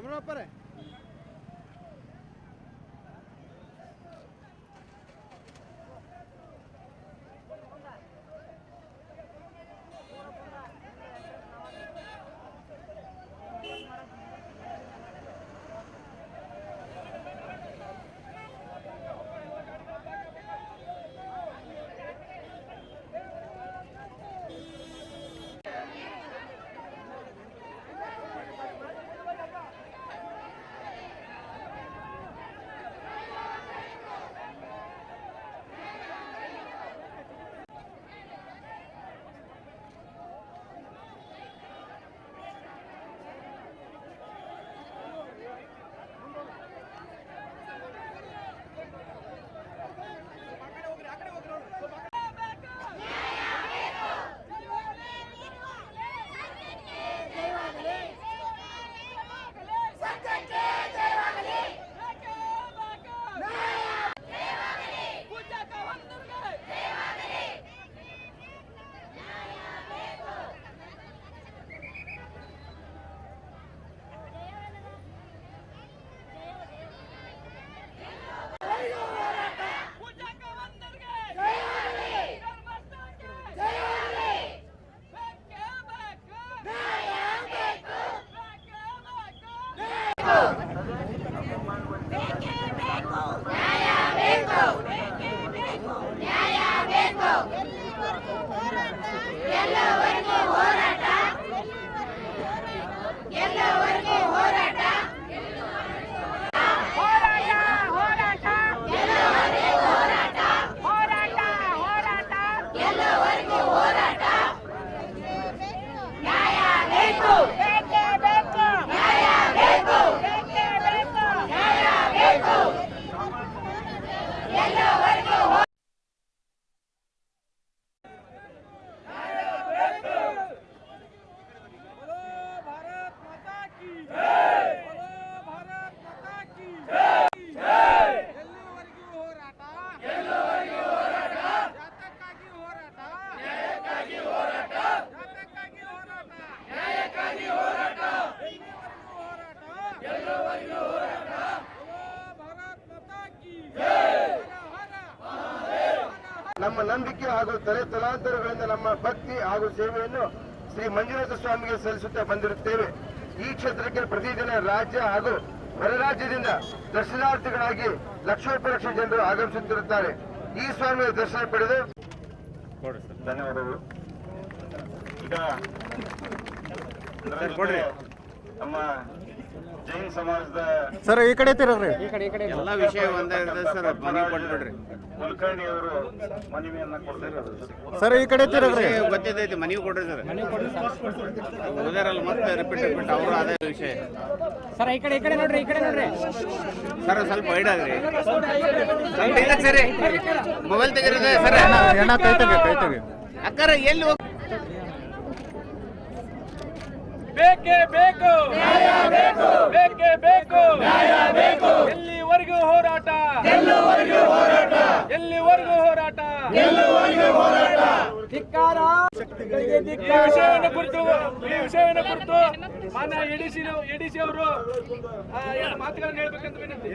हमरा पर है। ನಮ್ಮ ನಂಬಿಕೆ ಹಾಗೂ ತಲೆ ತಲಾಂತರಗಳಿಂದ ನಮ್ಮ ಭಕ್ತಿ ಹಾಗೂ ಸೇವೆಯನ್ನು ಶ್ರೀ ಮಂಜುನಾಥ ಸ್ವಾಮಿಗೆ ಸಲ್ಲಿಸುತ್ತಾ ಬಂದಿರುತ್ತೇವೆ. ಈ ಕ್ಷೇತ್ರಕ್ಕೆ ಪ್ರತಿದಿನ ರಾಜ್ಯ ಹಾಗೂ ಹೊರ ರಾಜ್ಯದಿಂದ ದರ್ಶನಾರ್ಥಿಗಳಾಗಿ ಲಕ್ಷೋಪಲಕ್ಷ ಜನರು ಆಗಮಿಸುತ್ತಿರುತ್ತಾರೆ. ಈ ಸ್ವಾಮಿಯ ದರ್ಶನ ಪಡೆದು ಧನ್ಯವಾದಗಳು. ಈಗ ನಮ್ಮ ಜೈನ್ ಸಮಾಜದ ಸರ್ ಈ ಕಡೆ ತಿರಗ್ರಿ ಎಲ್ಲ ವಿಷಯ ಒಂದೇ ಇದೆ ಸರ್ ಮನೆ ಕೊಟ್ಬಿಡ್ರಿ. ಕುಲಕರ್ಣಿ ಅವರು ಮನವಿಯನ್ನ ಕೊಡ್ತಾರೆ ಸರ್ ಈ ಕಡೆ ತಿರಗ್ರಿ ಗೊತ್ತಿದ್ದೈತಿ ಮನವಿ ಕೊಡ್ರಿ ಸರ್. ಓದಾರಲ್ಲ ಮತ್ತೆ ರಿಪೀಟ್ ರಿಪೀಟ್ ಅವರು ಅದೇ ವಿಷಯ. ಸರ್ ಈ ಕಡೆ ಈ ಕಡೆ ನೋಡ್ರಿ ಈ ಕಡೆ ನೋಡ್ರಿ. ಸರ್ ಸ್ವಲ್ಪ ವೈಡ್ ಆಗ್ರಿ. ಸ್ವಲ್ಪ ಇಲ್ಲ ಸರಿ. ಮೊಬೈಲ್ ತೆಗಿರೋದೆ ಸರ್. ಎಣ್ಣ ಕೈ ತೆಗಿ ಕೈ ತೆಗಿ ಅಕ್ಕಾರ ಎಲ್ಲಿ ಹೋಗ್ ಬೇಕೇ ಬೇಕು. ನ್ಯಾಯ ಬೇಕು ಬೇಕೇ. ಬೇಕು ನ್ಯಾಯ ಬೇಕು ಎಲ್ಲಿವರೆಗೂ ಹೋರಾಟ? ಎಲ್ಲಿವರೆಗೂ ಹೋರಾಟ? ಎಲ್ಲಿವರೆಗೂ ಹೋರಾಟ ಎಲ್ಲಿವರೆಗೂ ಹೋರಾಟ ಧಿಕ್ಕಾರ. ಈ ವಿಷಯವನ್ನು ಕುರಿತು ವಿಷಯವನ್ನು ಕುರಿತು ಮಾನ್ಯ ಎಡಿಸಿ ಎಡಿಸಿ ಅವರು ಮಾತುಗಳನ್ನು ಹೇಳ್ಬೇಕಂತ ವಿನಂತಿ?